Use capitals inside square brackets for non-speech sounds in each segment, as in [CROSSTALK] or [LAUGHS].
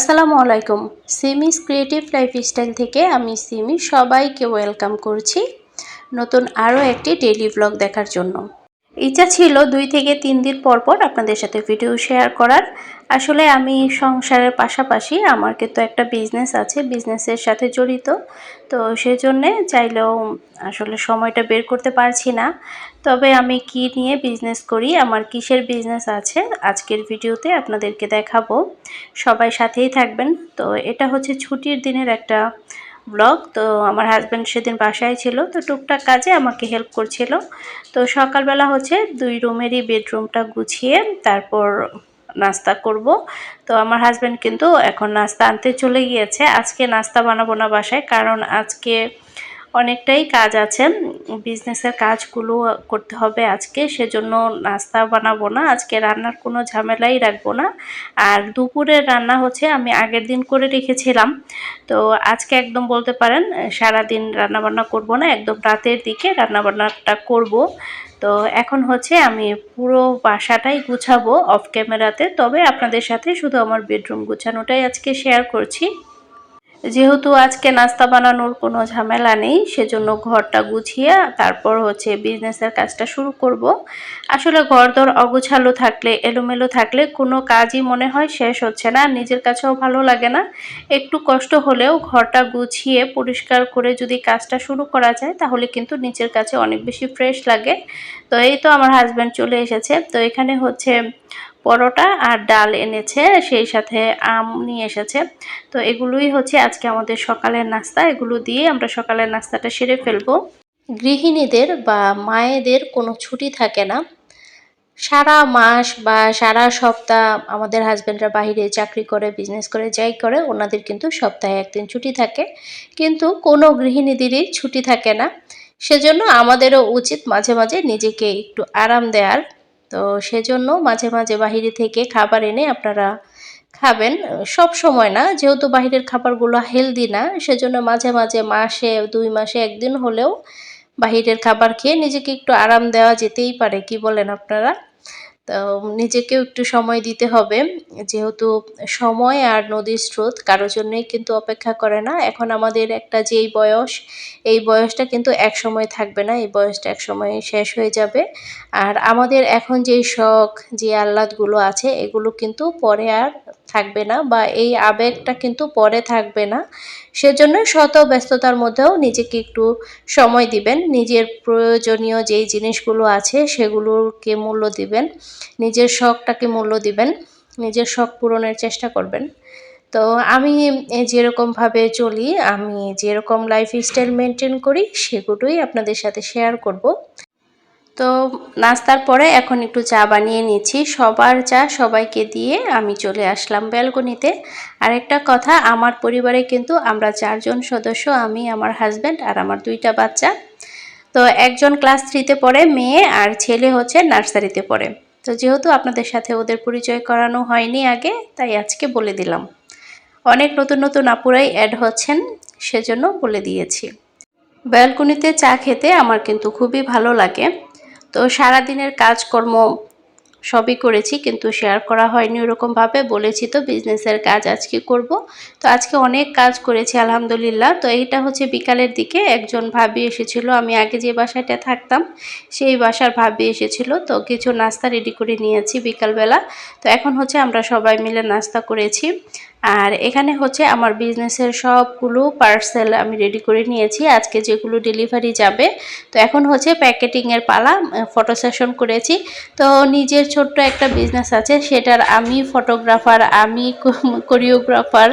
আসসালামু আলাইকুম। সিমিস creative lifestyle থেকে আমি সিমি সবাইকে ওয়েলকাম করছি নতুন আরও একটি ডেইলি ব্লগ দেখার জন্য। ইচ্ছা ছিল দুই থেকে তিন দিন পর পর আপনাদের সাথে ভিডিও শেয়ার করার। আসলে আমি সংসারের পাশাপাশি আমার কিন্তু একটা বিজনেস আছে বিজনেসের সাথে জড়িত। তো সেজন্যে চাইলেও আসলে সময়টা বের করতে পারছি না। তবে আমি কি নিয়ে বিজনেস করি, আমার কিসের বিজনেস আছে, আজকের ভিডিওতে আপনাদেরকে দেখাবো। সবাই সাথেই থাকবেন। তো এটা হচ্ছে ছুটির দিনের একটা ব্লগ তো আমার হাজব্যান্ড সেদিন বাসায় ছিল, তো টুকটাক কাজে আমাকে হেল্প করছিল। তো সকালবেলা হচ্ছে দুই রুমেরই বেডরুমটা গুছিয়ে তারপর নাস্তা করব। তো আমার হাজব্যান্ড কিন্তু এখন নাস্তা আনতে চলে গিয়েছে। আজকে নাস্তা বানাবো না বাসায়, কারণ আজকে অনেকটাই কাজ আছে। বিজনেসের কাজগুলো করতে হবে আজকে, সেজন্য নাস্তা বানাবো না। আজকে রান্নার কোনো ঝামেলাই রাখব না। আর দুপুরের রান্না হচ্ছে, আমি আগের দিন করে রেখেছিলাম। তো আজকে একদম বলতে পারেন, সারাদিন রান্নাবান্না করব না, একদম রাতের দিকে রান্নাবান্নাটা করব। তো এখন হচ্ছে, আমি পুরো বাসাটাই গুছাবো অফ ক্যামেরাতে। তবে আপনাদের সাথে শুধু আমার বেডরুম গুছানোটাই আজকে শেয়ার করছি। যেহেতু আজকে নাস্তা বানানোর কোনো ঝামেলা নেই, সেজন্য ঘরটা গুছিয়ে তারপর হচ্ছে বিজনেসের কাজটা শুরু করব। আসলে ঘর ঘরদর অগোছালো থাকলে, এলোমেলো থাকলে কোনো কাজই মনে হয় শেষ হচ্ছে না, নিজের কাছেও ভালো লাগে না। একটু কষ্ট হলেও ঘরটা গুছিয়ে পরিষ্কার করে যদি কাজটা শুরু করা যায়, তাহলে কিন্তু নিচের কাছে অনেক বেশি ফ্রেশ লাগে। তো এই তো আমার হাজব্যান্ড চলে এসেছে। তো এখানে হচ্ছে পরোটা আর ডাল এনেছে, সেই সাথে আম নিয়ে এসেছে। তো এগুলোই হচ্ছে আজকে আমাদের সকালের নাস্তা। এগুলো দিয়ে আমরা সকালের নাস্তাটা সেরে ফেলব। গৃহিণীদের বা মায়েদের কোনো ছুটি থাকে না। সারা মাস বা সারা সপ্তাহ আমাদের হাজব্যান্ডরা বাহিরে চাকরি করে বিজনেস করে, যাই করে, ওনাদের কিন্তু সপ্তাহে একদিন ছুটি থাকে। কিন্তু কোনো গৃহিণীদেরই ছুটি থাকে না। সেজন্য আমাদেরও উচিত মাঝে মাঝে নিজেকে একটু আরাম দেওয়ার। তো সেজন্য মাঝে মাঝে বাহিরে থেকে খাবার এনে আপনারা খাবেন। সব সময় না, যেহেতু বাহিরের খাবারগুলো হেলদি না, সেজন্য মাঝে মাঝে মাসে, দুই মাসে একদিন হলেও বাহিরের খাবার খেয়ে নিজেকে একটু আরাম দেওয়া যেতেই পারে, কি বলেন আপনারা? তো নিজেকেও একটু সময় দিতে হবে। যেহেতু সময় আর নদীর স্রোত কারোর জন্যই কিন্তু অপেক্ষা করে না। এখন আমাদের একটা যেই বয়স, এই বয়সটা কিন্তু এক সময় থাকবে না, এই বয়সটা এক সময় শেষ হয়ে যাবে। আর আমাদের এখন যেই শখ যে আহ্লাদগুলো আছে, এগুলো কিন্তু পরে আর থাকবে না বা এই আবেগটা কিন্তু পরে থাকবে না। সেজন্য শত ব্যস্ততার মধ্যেও নিজেকে একটু সময় দিবেন। নিজের প্রয়োজনীয় যেই জিনিসগুলো আছে সেগুলোকে মূল্য দিবেন। নিজের শখটাকে মূল্য দিবেন। নিজের শখ পূরণের চেষ্টা করবেন। তো আমি যেরকমভাবে চলি, আমি যেরকম লাইফ স্টাইল মেনটেন করি, সেগুলোই আপনাদের সাথে শেয়ার করব। তো নাস্তার পরে এখন একটু চা বানিয়ে নিচ্ছি। সবার চা সবাইকে দিয়ে আমি চলে আসলাম ব্যালকনিতে। আর একটা কথা, আমার পরিবারে কিন্তু আমরা চারজন সদস্য, আমি, আমার হাজব্যান্ড আর আমার দুইটা বাচ্চা। তো একজন ক্লাস থ্রিতে পড়ে, মেয়ে আর ছেলে হচ্ছে নার্সারিতে পড়ে। তো যেহেতু আপনাদের সাথে ওদের পরিচয় করানো হয়নি আগে, তাই আজকে বলে দিলাম। অনেক নতুন নতুন আপুরাই অ্যাড হচ্ছেন, সেজন্য বলে দিয়েছি। ব্যালকনিতে চা খেতে আমার কিন্তু খুবই ভালো লাগে। তো সারাদিনের কাজকর্ম সবই করেছি, কিন্তু শেয়ার করা হয়নি ওরকমভাবে। বলেছি তো বিজনেসের কাজ আজকে করব। তো আজকে অনেক কাজ করেছি, আলহামদুলিল্লাহ। তো এইটা হচ্ছে বিকালের দিকে একজন ভাবি এসেছিল, আমি আগে যে বাসাটা থাকতাম সেই বাসার ভাবি এসেছিল। তো কিছু নাস্তা রেডি করে নিয়েছি বিকালবেলা। তো এখন হচ্ছে আমরা সবাই মিলে নাস্তা করেছি। আর এখানে হচ্ছে আমার বিজনেসের সবগুলো পার্সেল আমি রেডি করে নিয়েছি। আজকে যেগুলো ডেলিভারি যাবে, তো এখন হচ্ছে প্যাকেটিংয়ের পালা ফটো সেশন করেছি। তো নিজের ছোট্ট একটা বিজনেস আছে, সেটার আমি ফটোগ্রাফার আমি [LAUGHS] কোরিওগ্রাফার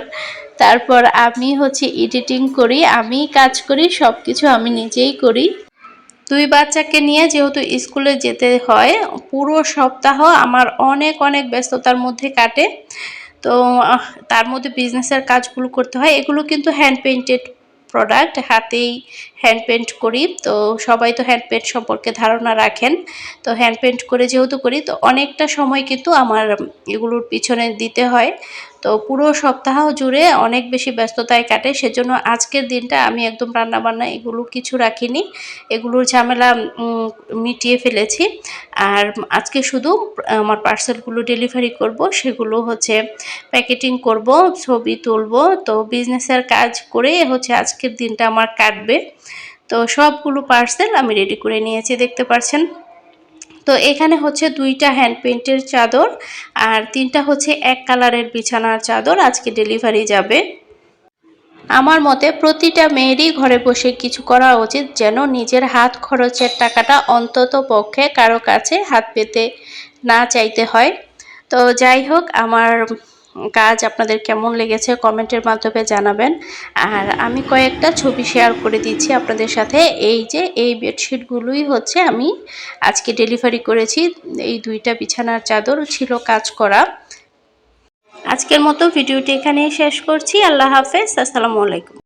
তারপর আমি হচ্ছে এডিটিং করি, আমি কাজ করি সব কিছু আমি নিজেই করি। দুই বাচ্চাকে নিয়ে যেহেতু স্কুলে যেতে হয়, পুরো সপ্তাহ আমার অনেক অনেক ব্যস্ততার মধ্যে কাটে। তো তার মধ্যে বিজনেসের কাজগুলো করতে হয়। এগুলো কিন্তু হ্যান্ড পেন্টেড প্রোডাক্ট হাতেই হ্যান্ড পেন্ট করি। তো, সবাই তো হ্যান্ড পেন্ট সম্পর্কে ধারণা রাখেন। তো হ্যান্ড পেন্ট করে যেহেতু করি, তো অনেকটা সময় কিন্তু আমার এগুলোর পিছনে দিতে হয়। তো পুরো সপ্তাহ জুড়ে অনেক বেশি ব্যস্ততায় কাটে, সেজন্য আজকের দিনটা আমি একদম রান্নাবান্না এগুলো কিছু রাখিনি। এগুলোর ঝামেলা মিটিয়ে ফেলেছি। আর আজকে শুধু, আমার পার্সেলগুলো ডেলিভারি করব, সেগুলো হচ্ছে প্যাকেটিং করব, ছবি তুলব। তো বিজনেসের কাজ করে হচ্ছে আজকের দিনটা আমার কাটবে। তো সবগুলো পার্সেল আমি রেডি করে নিয়েছি, দেখতে পাচ্ছেন তো এখানে হচ্ছে দুইটা হ্যান্ড পেন্টের চাদর আর তিনটা হচ্ছে এক কালারের বিছানার চাদর আজকে ডেলিভারি যাবে। আমার মতে প্রতিটা মেয়েরই ঘরে বসে কিছু করা উচিত যেন নিজের হাত খরচের টাকাটা অন্তত পক্ষে কারও কাছে হাত পেতে না চাইতে হয়। তো যাই হোক, আমার কাজ আপনাদের কেমন লেগেছে কমেন্টের মাধ্যমে জানাবেন। আর আমি কয়েকটা ছবি শেয়ার করে দিচ্ছি আপনাদের সাথে। এই যে, এই বেডশিটগুলোই হচ্ছে আমি আজকে ডেলিভারি করেছি। এই দুইটা বিছানার চাদর ছিল কাজ করা। আজকের মতো ভিডিওটি এখানেই শেষ করছি। আল্লাহ হাফেজ। আসসালামু আলাইকুম।